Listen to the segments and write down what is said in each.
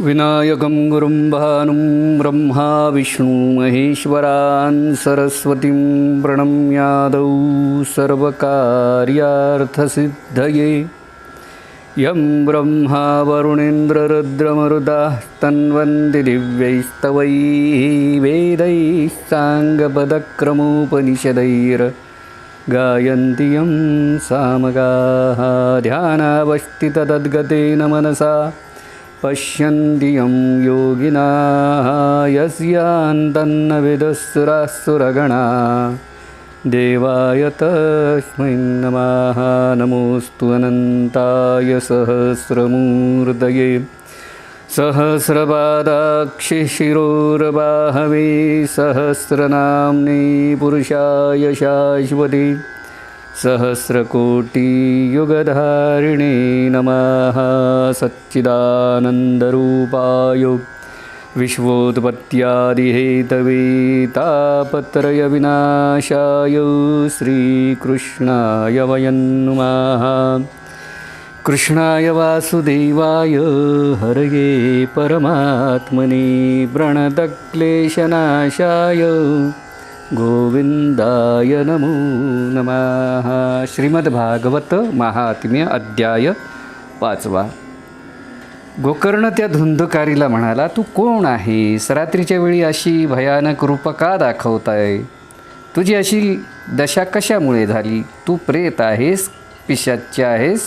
विनायकं गुरुं भानुं ब्रह्मा विष्णु महेश्वरान् सरस्वतीं प्रणम्यादौ सर्वकार्यार्थसिद्धये। यं ब्रह्मा वरुणेन्द्ररुद्रमरुदाः तन्वन्ति दिव्यैस्तवैः वेदैः साङ्गपदक्रमोपनिषदैर् गायन्ति यं सामगाः ध्यानावस्थिततद्गतेन मनसा पश्यन्ति यं योगिनाः यस्यान्तन्न विदुःसुरासुरगणा देवाय तस्मै नमः। नमोऽस्तु अनन्ताय सहस्रमूर्तये। सहस्रपादाक्षि शिरोर्बाहवे। सहस्रनाम्ने पुरुषाय शाश्वते सहस्रकोटियुगधारिणे नमः। सच्चिदानन्दरूपाय विश्वोत्पत्त्यादिहेतवे तापत्रयविनाशाय श्रीकृष्णाय वयं नुमः। कृष्णाय वासुदेवाय हरये परमात्मने प्रणतक्लेशनाशाय गोविंदाय नमो नम। श्रीमद्भागवत महात्म्य अध्याय पाचवा. गोकर्ण त्या धुंदकारीला म्हणाला तू कोण आहेस? रात्रीच्या वेळी अशी भयानक रूप का दाखवताय? तुझी अशी दशा कशामुळे झाली? तू प्रेत आहेस? पिशाच्य आहेस?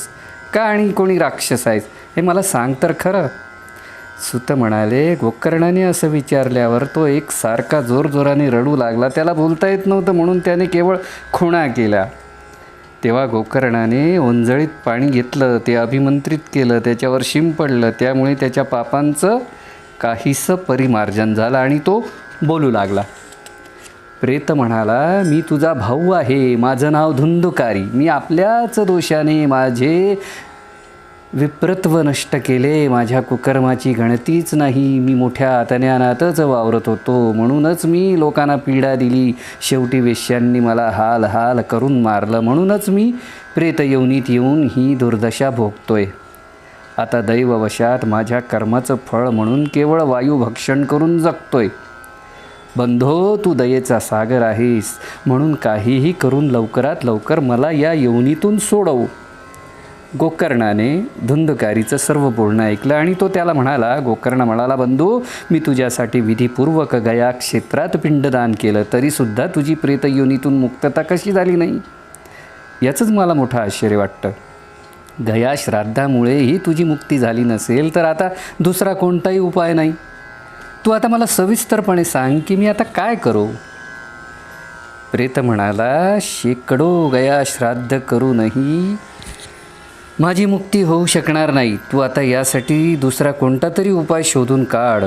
का आणि कोणी राक्षस आहेस? हे मला सांग तर खरं. सुत म्हणाले गोकर्णाने असं विचारल्यावर तो एक सारखा जोरजोराने रडू लागला. त्याला बोलता येत नव्हतं म्हणून त्याने केवळ खुणा केल्या तेव्हा गोकर्णाने ओंजळीत पाणी घेतलं ते अभिमंत्रित केलं त्याच्यावर शिंपडलं त्यामुळे त्याच्या पापांचं काहीसं परिमार्जन झालं आणि तो बोलू लागला. प्रेत म्हणाला मी तुझा भाऊ आहे माझं नाव धुंदुकारी. मी आपल्याच दोषाने माझे विप्रत्व नष्ट केले माझ्या कुकर्माची गणतीच नाही. मी मोठ्या अतन्यानातच वावरत होतो. म्हणूनच मी लोकांना पीडा दिली. शेवटी वेश्यांनी मला हाल हाल करून मारलं. म्हणूनच मी प्रेत येवनीत येऊन ही दुर्दशा भोगतोय. आता दैववशात माझ्या कर्माचं फळ म्हणून केवळ वायू भक्षण करून जगतोय. बंधो तू दयेचा सागर आहेस. म्हणून काहीही करून लवकरात लवकर मला या यवनीतून सोडव. गोकर्णाने धुंदकारीचं सर्व बोलणं ऐकलं आणि तो त्याला म्हणाला गोकर्ण म्हणाला बंधू मी तुझ्यासाठी विधीपूर्वक गया क्षेत्रात पिंडदान केलं तरीसुद्धा तुझी प्रेत योनीतून मुक्तता कशी झाली नाही? याचंच मला मोठं आश्चर्य वाटतं. गया श्राद्धामुळेही तुझी मुक्ती झाली नसेल तर आता दुसरा कोणताही उपाय नाही. तू आता मला सविस्तरपणे सांग की मी आता काय करू? प्रेत म्हणाला शेकडो गया श्राद्ध करूनही माझी मुक्ती होऊ शकणार नाही. तू आता यासाठी दुसरा कोणता तरी उपाय शोधून काढ.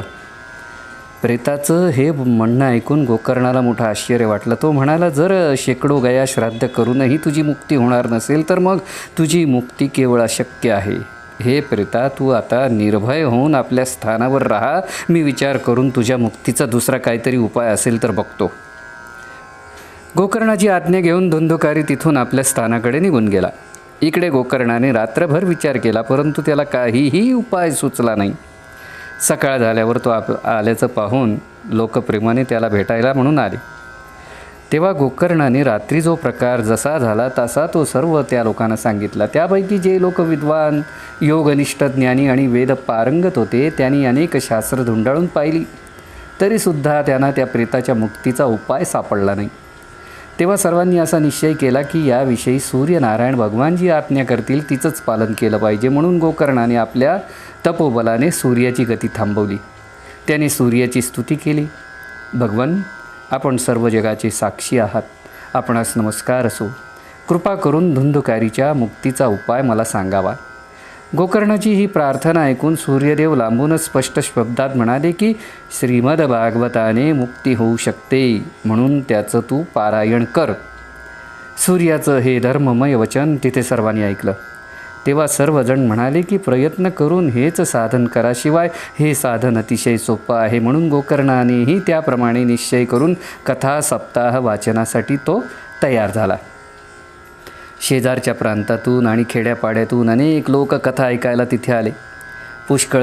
प्रेताचं हे म्हणणं ऐकून गोकर्णाला मोठं आश्चर्य वाटलं. तो म्हणाला जर शेकडो गया श्राद्ध करूनही तुझी मुक्ती होणार नसेल तर मग तुझी मुक्ती केवळ अशक्य आहे. हे प्रेता तू आता निर्भय होऊन आपल्या स्थानावर राहा. मी विचार करून तुझ्या मुक्तीचा दुसरा काहीतरी उपाय असेल तर बघतो. गोकर्णाची आज्ञा घेऊन धुंदुकारी तिथून आपल्या स्थानाकडे निघून गेला. इकडे गोकर्णाने रात्रभर विचार केला परंतु त्याला काहीही उपाय सुचला नाही. सकाळ झाल्यावर तो आप आल्याचं पाहून लोकप्रेमाने त्याला भेटायला म्हणून आले. तेव्हा गोकर्णाने रात्री जो प्रकार जसा झाला तसा तो सर्व त्या लोकांना सांगितला. त्यापैकी जे लोक विद्वान योगनिष्ठ ज्ञानी आणि वेद पारंगत होते त्यांनी अनेक शास्त्र धुंडाळून पाहिली. तरीसुद्धा त्यांना त्या प्रेताच्या मुक्तीचा उपाय सापडला नाही. तेव्हा सर्वांनी असा निश्चय केला की याविषयी सूर्यनारायण भगवान जी आज्ञा करतील तिचंच पालन केलं पाहिजे म्हणून गोकर्णाने आपल्या तपोबलाने सूर्याची गती थांबवली. त्याने सूर्याची स्तुती केली. भगवान आपण सर्व जगाचे साक्षी आहात. आपणास नमस्कार असो. कृपा करून धुंदुकारीच्या मुक्तीचा उपाय मला सांगावा. गोकर्णाची ही प्रार्थना ऐकून सूर्यदेव लांबूनच स्पष्ट शब्दात म्हणाले की श्रीमद भागवताने मुक्ती होऊ शकते म्हणून त्याचं तू पारायण कर. सूर्याचं हे धर्ममय वचन तिथे सर्वांनी ऐकलं. तेव्हा सर्वजण म्हणाले की प्रयत्न करून हेच साधन करा शिवाय हे साधन अतिशय सोपं आहे म्हणून गोकर्णानेही त्याप्रमाणे निश्चय करून कथा सप्ताह वाचनासाठी तो तयार झाला. शेजारच्या प्रांतातून आणि खेड्यापाड्यातून अनेक लोक कथा ऐकायला तिथे आले. पुष्कळ